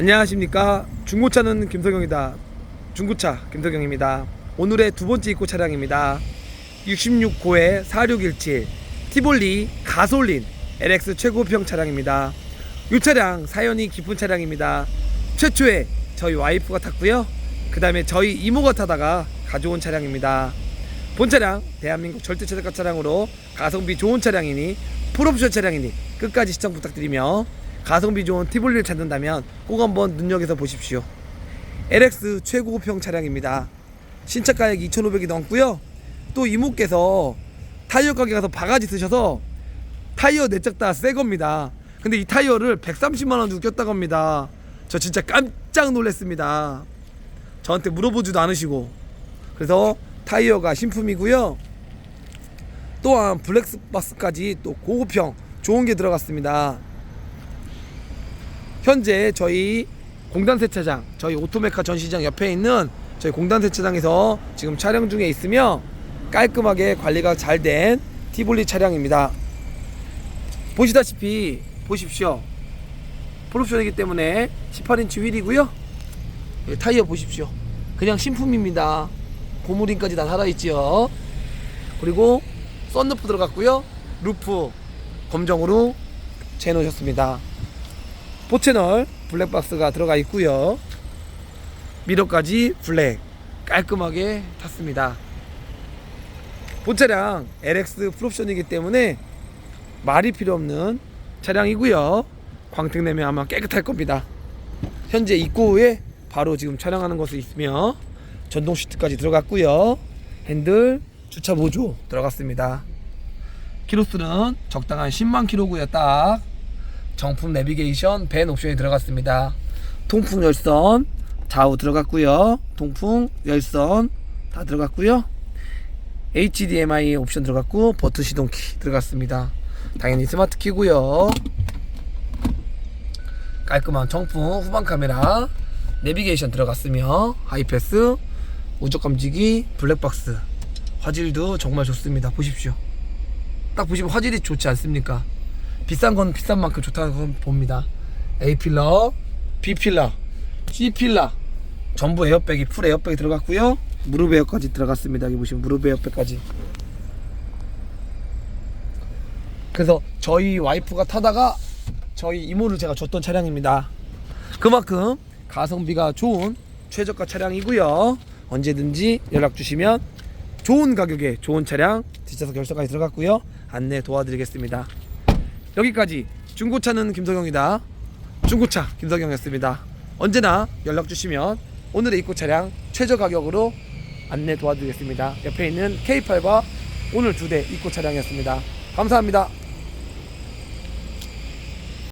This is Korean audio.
안녕하십니까? 중고차는 김석영이다. 중고차 김석영입니다. 오늘의 두 번째 입고 차량입니다. 66고에 4617 티볼리 가솔린 LX 최고평 차량입니다. 이 차량 사연이 깊은 차량입니다. 최초에 저희 와이프가 탔고요. 그 다음에 저희 이모가 타다가 가져온 차량입니다. 본 차량 대한민국 절대 최저가 차량으로 가성비 좋은 차량이니 풀옵션 차량이니 끝까지 시청 부탁드리며 가성비 좋은 티볼리를 찾는다면 꼭 한번 눈여겨서 보십시오. LX 최고급형 차량입니다. 신차 가액 2,500이 넘고요. 또 이모께서 타이어 가게 가서 바가지 쓰셔서 타이어 내적 다새 겁니다. 근데 이 타이어를 130만 원 주고 꼈다고 합니다. 저 진짜 깜짝 놀랐습니다. 저한테 물어보지도 않으시고 그래서 타이어가 신품이고요. 또한 블랙박스까지 또 고급형 좋은 게 들어갔습니다. 현재 저희 공단 세차장, 저희 오토메카 전시장 옆에 있는 저희 공단 세차장에서 지금 촬영 중에 있으며 깔끔하게 관리가 잘 된 티볼리 차량입니다. 보시다시피 보십시오. 풀옵션이기 때문에 18인치 휠이고요. 예, 타이어 보십시오. 그냥 신품입니다. 고무링까지 다 살아있죠. 그리고 썬루프 들어갔고요. 루프 검정으로 재놓으셨습니다. 포채널 블랙박스가 들어가 있고요. 미러까지 블랙 깔끔하게 탔습니다. 본 차량 LX 풀옵션이기 때문에 말이 필요 없는 차량이고요. 광택 내면 아마 깨끗할 겁니다. 현재 입구에 바로 지금 촬영하는 것이 있으며 전동 시트까지 들어갔고요. 핸들 주차 보조 들어갔습니다. 키로수는 적당한 10만 킬로고요. 딱 정품 내비게이션 밴 옵션이 들어갔습니다. 통풍 열선 좌우 들어갔고요. 통풍 열선 다 들어갔고요. HDMI 옵션 들어갔고 버튼 시동키 들어갔습니다. 당연히 스마트 키고요. 깔끔한 정품 후방 카메라 내비게이션 들어갔으며 하이패스 우적 감지기 블랙박스 화질도 정말 좋습니다. 보십시오. 딱 보시면 화질이 좋지 않습니까? 비싼 건 비싼 만큼 좋다고 봅니다. A 필러, B 필러, C 필러 전부 에어백이 풀 에어백이 들어갔고요. 무릎 에어까지 들어갔습니다. 여기 보시면 무릎 에어백까지. 그래서 저희 와이프가 타다가 저희 이모를 제가 줬던 차량입니다. 그만큼 가성비가 좋은 최저가 차량이고요. 언제든지 연락 주시면 좋은 가격에 좋은 차량 뒷좌석 결석까지 들어갔고요. 안내 도와드리겠습니다. 여기까지 중고차는 김석영이다. 중고차 김석영이었습니다. 언제나 연락 주시면 오늘의 입고 차량 최저 가격으로 안내 도와드리겠습니다. 옆에 있는 K8과 오늘 두 대 입고 차량이었습니다. 감사합니다.